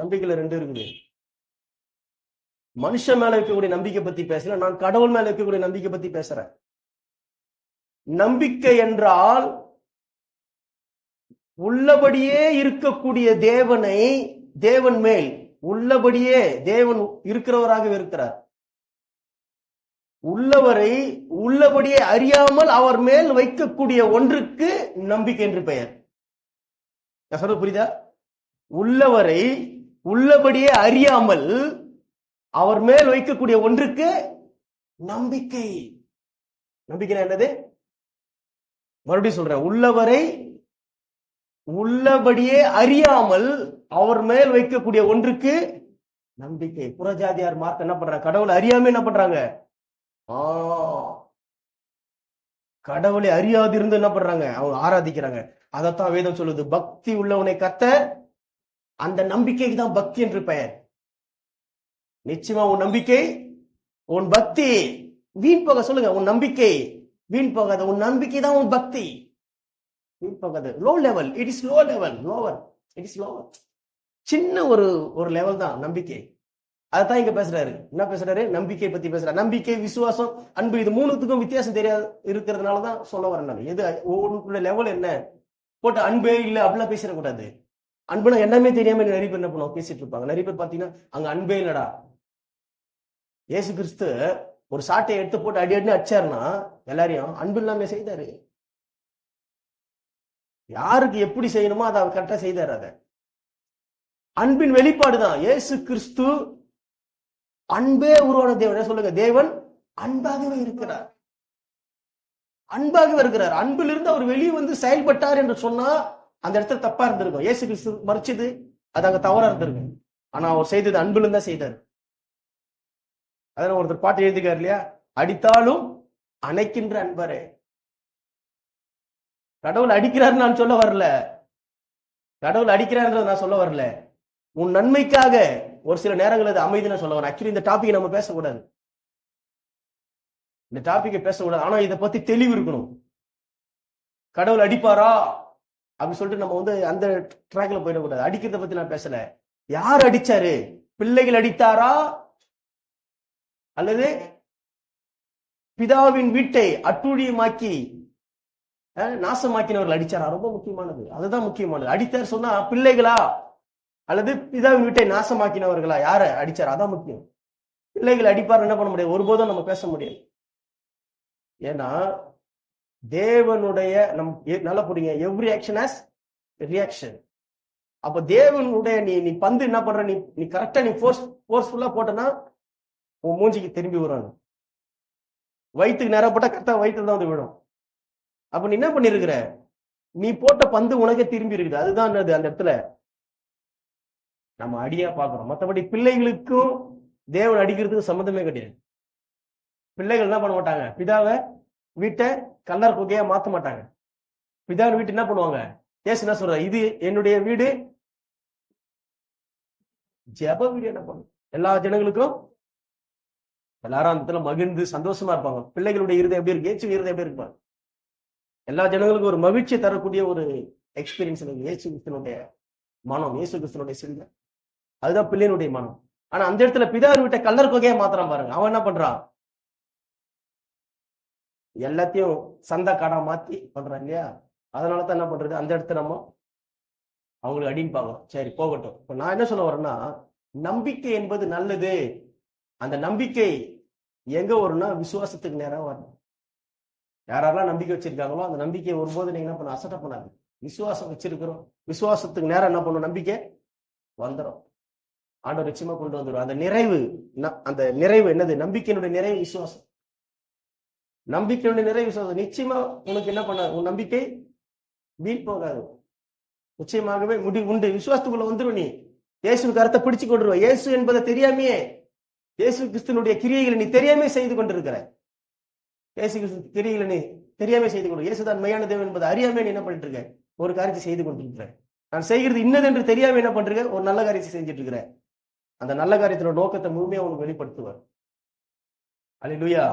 நம்பிக்கையில ரெண்டு இருக்குது மனுஷன் மேல இருக்கக்கூடிய நம்பிக்கை பத்தி பேசல நான் கடவுள் மேல இருக்கக்கூடிய நம்பிக்கை பத்தி பேசுறேன். நம்பிக்கை என்றால் உள்ளபடியே இருக்கக்கூடிய தேவனை தேவன் மேல் உள்ளபடியே தேவன் இருக்கிறவராக இருக்கிறார். உள்ளவரை உள்ளபடியே அறியாமல் அவர் மேல் வைக்கக்கூடிய ஒன்றுக்கு நம்பிக்கை என்று பெயர். நான் சொல்றது புரியுதா? உள்ளவரை உள்ளபடியே அறியாமல் அவர் மேல் வைக்கக்கூடிய ஒன்றுக்கு நம்பிக்கை. நம்பிக்கை என்னது? மறுபடியும் சொல்றேன். உள்ளவரை உள்ளபடியே அறியாமல் அவர் மேல் வைக்கக்கூடிய ஒன்றுக்கு நம்பிக்கை. புறஜாதியார் மார்க் என்ன பண்றாங்க? கடவுளை அறியாம என்ன பண்றாங்க? ஆ. கடவுளை அறியாதிருந்து என்ன பண்றாங்க? அவங்க ஆராதிக்கிறாங்க. அதைத்தான் வேதம் சொல்லுது. பக்தி உள்ளவனை கத்த அந்த நம்பிக்கைக்கு தான் பக்தி என்று பெயர். நிச்சயமா உன் நம்பிக்கை உன் பக்தி வீண் போக சொல்லுங்க உன் நம்பிக்கை வீண் போகாத. உன் நம்பிக்கை தான் உன் பக்தி வீண் போகாது. Low level it is low level lower it is lower சின்ன ஒரு ஒரு லெவல் தான் நம்பிக்கை. அதான் இங்க பேசுறாரு. என்ன பேசுறாரு? நம்பிக்கை பத்தி பேசுறாரு. நம்பிக்கை விசுவாசம் அன்பு இது மூணுத்துக்கும் வித்தியாசம் தெரியாது இருக்கிறதுனால தான் சொல்ல வரேன் நான். எது ஒவ்வொன்றுக்குள்ள லெவல் என்ன? போட்டு அன்பே இல்லை அப்படிலாம் பேசிடக்கூடாது. அன்புனா என்னமே தெரியாம நிறைய பேர் என்ன பண்ணுவோம் பேசிட்டு இருப்பாங்க. நிறைய பேர் பாத்தீங்கன்னா அங்க அன்பே இல்லடா. ஏசு கிறிஸ்து ஒரு சாட்டை எடுத்து போட்டு அடி அடினு அடிச்சாருன்னா எல்லாரையும் அன்பு இல்லாம செய்தாரு. யாருக்கு எப்படி செய்யணுமோ அதை அவர் கரெக்டா செய்தாரு அதை. அன்பின் வெளிப்பாடுதான். ஏசு கிறிஸ்து அன்பே உருவான தேவன். சொல்லுங்க? தேவன் அன்பாகவே இருக்கிறார். அன்பாகவே இருக்கிறார். அன்பிலிருந்து அவர் வெளியே வந்து செயல்பட்டார் என்று சொன்னா அந்த இடத்துல தப்பா இருந்திருக்கும். ஏசு கிறிஸ்து மறிச்சது அது அங்க தவறா இருந்திருக்கும் ஆனா அவர் செய்தது அன்பிலும் தான் செய்தார். அதில் ஒருத்தர் பாட்டு எழுதிக்காரு இல்லையா? அடித்தாலும் அணைக்கின்ற அன்பரே. கடவுள் அடிக்கிறாருன்னு நான் சொல்ல வரல. கடவுள் அடிக்கிறாருன்றத நான் சொல்ல வரல. உன் நன்மைக்காக ஒரு சில நேரங்கள் அது அமைதினு சொல்ல வரேன். ஆக்சுவலி இந்த டாபிக் நம்ம பேசக்கூடாது. இந்த டாபிக்கை பேசக்கூடாது. ஆனா இதை பத்தி தெளிவு இருக்கணும். கடவுள் அடிப்பாரா? அப்படின்னு சொல்லிட்டு நம்ம வந்து அந்த ட்ராக்ல போயிடக்கூடாது. அடிக்கிறத பத்தி நான் பேசல. யார் அடிச்சாரு? பிள்ளைகள் அடித்தாரா? அல்லது பிதாவின் வீட்டை அட்டுழியமாக்கி அஹ், நாசமாக்கினவர்கள் அடிச்சாரா? ரொம்ப முக்கியமானது. அதுதான் முக்கியமானது. அடித்தார் சொன்னா பிள்ளைகளா? அல்லது பிதாவின் வீட்டை நாசமாக்கினவர்களா? யார அடிச்சாரா? அதான் முக்கியம். பிள்ளைகள் அடிப்பார் என்ன பண்ண முடியாது ஒருபோதும் நம்ம பேச முடியாது. ஏன்னா தேவனுடைய நம் எ- நல்லா புரியுங்க. எவ்ரி ஆக்ஷன் ஆஸ் ரியாக்ஷன் அப்ப தேவனுடைய நீ நீ பந்து என்ன பண்ற? நீ நீ கரெக்டா நீ ஃபோர்ஸ் ஃபோர்ஸ்ஃபுல்லா போட்டனா உன் மூஞ்சிக்கு திரும்பி வரும். வயிற்றுக்கு நேரம் போட்டா கரெக்டா வயிற்றுல தான் வந்து விடும் அப்ப நீ என்ன பண்ணிருக்கிற? நீ போட்ட பந்து உனக்கே திரும்பி இருக்குது. அதுதான் என்னது அந்த இடத்துல? நம்ம அடியா பாக்குறோம் மத்தபடி பிள்ளைகளுக்கும் தேவன் அடிக்கிறதுக்கு சம்மந்தமே கிடையாது. பிள்ளைகள் என்ன பண்ண மாட்டாங்க? பிதாவை வீட்டை கல்லர் குகையா மாத்த மாட்டாங்க. பிதாவின் வீட்டு என்ன பண்ணுவாங்க? ஏசு என்ன சொல்ற இது என்னுடைய வீடு. ஜெப வீடு என்ன பண்ணும்? எல்லா ஜனங்களுக்கும் எல்லாரும் அந்த இடத்துல மகிழ்ந்து சந்தோஷமா இருப்பாங்க. பிள்ளைகளுடைய இருதயம் எப்படி இருக்கு? ஏசு இருதயம் எப்படி இருப்பாங்க எல்லா ஜனங்களுக்கும் ஒரு மகிழ்ச்சி தரக்கூடிய ஒரு எக்ஸ்பீரியன்ஸ் இருக்கு ஏசு கிறிஸ்தனுடைய மனம் இயேசு கிறிஸ்தனுடைய சிந்தை. அதுதான் பிள்ளையினுடைய மனம். ஆனா அந்த இடத்துல பிதாவின் வீட்டை கல்லர் குகையா மாத்துறான் பாருங்க. அவன் என்ன பண்றான்? எல்லாத்தையும் சந்தை காடா மாத்தி பண்றாங்க இல்லையா? அதனால தான் என்ன பண்றது? அந்த இடத்துல நம்ம அவங்களுக்கு அடின்னு பார்க்கணும் சரி போகட்டும். இப்ப நான் என்ன சொல்ல வரேன்னா நம்பிக்கை என்பது நல்லது. அந்த நம்பிக்கை எங்க வரும்னா விசுவாசத்துக்கு நேரம் வரணும். யாரெல்லாம் நம்பிக்கை வச்சிருக்காங்களோ அந்த நம்பிக்கையை ஒருபோது நீங்க என்ன பண்ண அசட்ட பண்ணாது விசுவாசம் வச்சிருக்கிறோம். விசுவாசத்துக்கு நேரம் என்ன பண்ணும் நம்பிக்கை வந்துடும் ஆண்டவர் நிச்சயமா கொண்டு வந்துடும் அந்த நிறைவு அந்த நிறைவு என்னது? நம்பிக்கையினுடைய நிறைவு விசுவாசம். நம்பிக்கையுடைய நிறைய விசுவாசம் நிச்சயமா உனக்கு என்ன பண்ண உன் நம்பிக்கை வீண் போகாது. நிச்சயமாகவே முடி உண்டு. விசுவாசத்துக்குள்ள வந்துடும் நீ. இயேசு கருத்தை பிடிச்சு கொண்டுருவ இயேசு என்பதை தெரியாமையே இயேசு கிறிஸ்துனுடைய கிரியைகளை நீ தெரியாமே செய்து கொண்டிருக்கிற. இயேசு கிறிஸ்து கிரியைகளை நீ தெரியாமே செய்து கொண்டு இயேசு தான் மெய்யான தேவன் என்பதை அறியாமே நீ என்ன பண்ணிட்டு இருக்க ஒரு காரியத்தை செய்து கொண்டிருக்கிற. நான் செய்கிறது இன்னது என்று தெரியாம என்ன பண்றீங்க ஒரு நல்ல காரியத்தை செஞ்சுட்டு இருக்கிற அந்த நல்ல காரியத்தோட நோக்கத்தை முழுமையா உனக்கு வெளிப்படுத்துவார். அல்லேலூயா